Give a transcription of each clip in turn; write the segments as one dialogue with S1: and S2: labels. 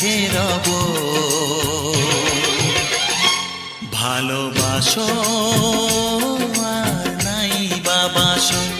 S1: কাছে রব। ভালোবাসো আর নাই বাবাসো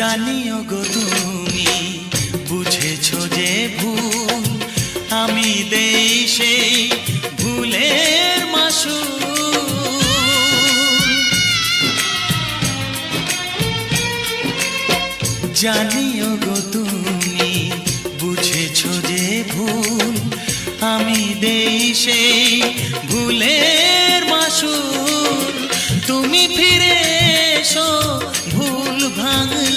S1: জানিও গো তুমি, বুঝেছ যে ভুল আমি দেই সেই ভুলের মাসু জানিও গো তুমি, বুঝেছ যে ভুল আমি দেই সেই ভুলের মাসুর তুমি ফিরে এসো, ভুল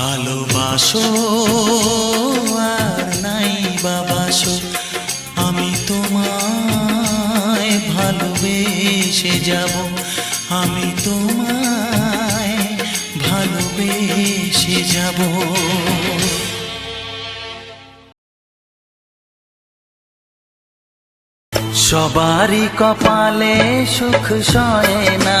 S1: ভালোবাসো আর নাই বাবাসো। আমি তোমায় ভালোবেসে যাব। আমি তোমায় ভালোবেসে যাব। সবারই কপালে সুখ সয় না।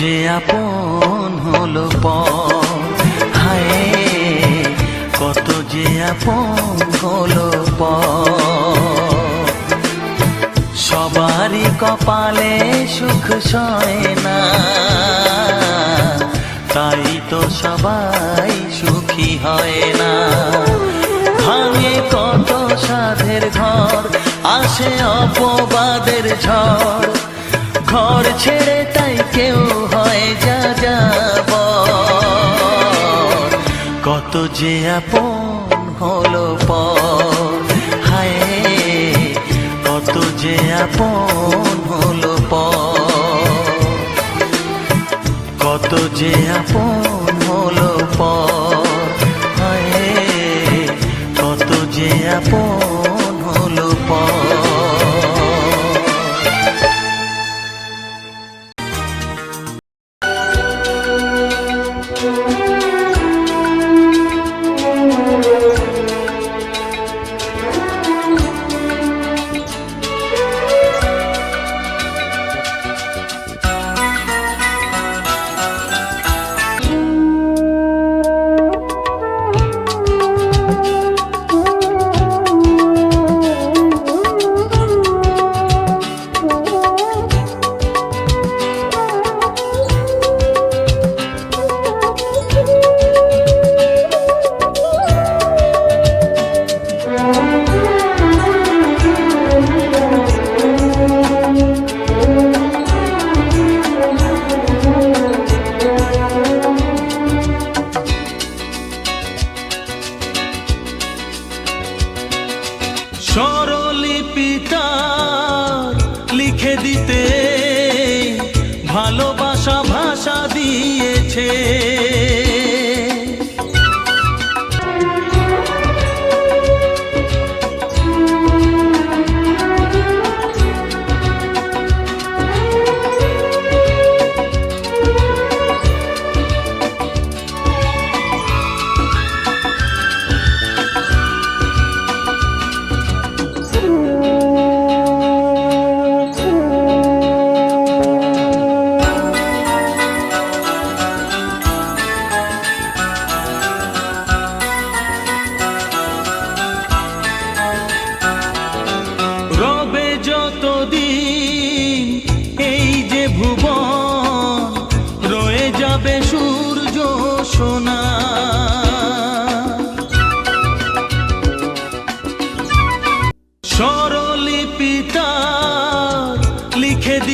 S1: যে আপন হলো পর হায়, কত যে আপন হলো পর সবারই কপালে সুখ সয় না। তাই তো সবাই সুখী হয় না। ভাঙে কত সাধের ঘর, আসে অপবাদের ঝড়। ঘর ছেড়ে তাই কেউ যে আপন হলো পর কত যে আপন হলো পর কত যে আপন স্বরলিপিতা লিখে দিতে ভালোবাসা ভাষা দিয়েছে।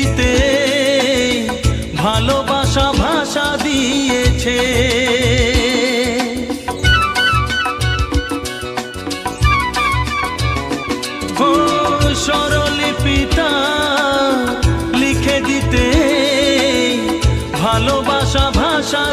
S1: দিতে ভালোবাসা ভাষা দিয়েছে। সরলিপিতা লিখে দিতে ভালোবাসা ভাষা